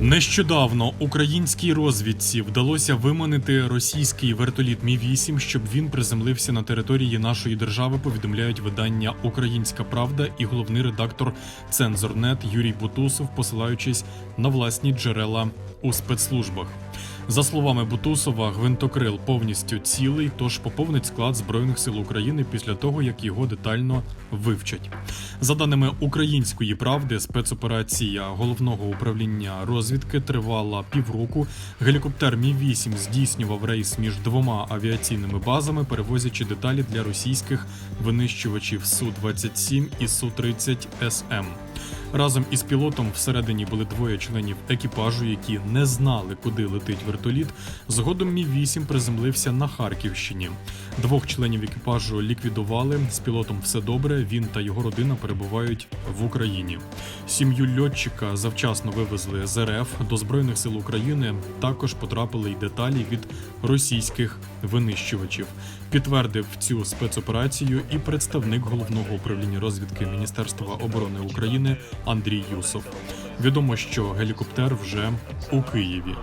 Нещодавно українській розвідці вдалося виманити російський вертоліт Мі 8 щоб він приземлився на території нашої держави. Повідомляють видання Українська Правда і головний редактор Цензорнет Юрій Бутусов, посилаючись на власні джерела у спецслужбах. За словами Бутусова, гвинтокрил повністю цілий, тож поповнить склад збройних сил України після того, як його детально вивчать. За даними української правди, спецоперація головного управління розвідки тривала півроку. Гелікоптер Мі 8 здійснював рейс між двома авіаційними базами, перевозячи деталі для російських винищувачів су 27 і су 30 СМ. Разом із пілотом всередині були двоє членів екіпажу, які не знали, куди летить вертоліт. Згодом Мі 8 приземлився на Харківщині. Двох членів екіпажу ліквідували. З пілотом все добре. Він та його родина перебувають в Україні. Сім'ю льотчика завчасно вивезли з РФ до збройних сил України. Також потрапили й деталі від російських винищувачів. Підтвердив цю спецоперацію і представник головного управління розвідки Міністерства оборони України Андрій Юсов. Відомо, що гелікоптер вже у Києві.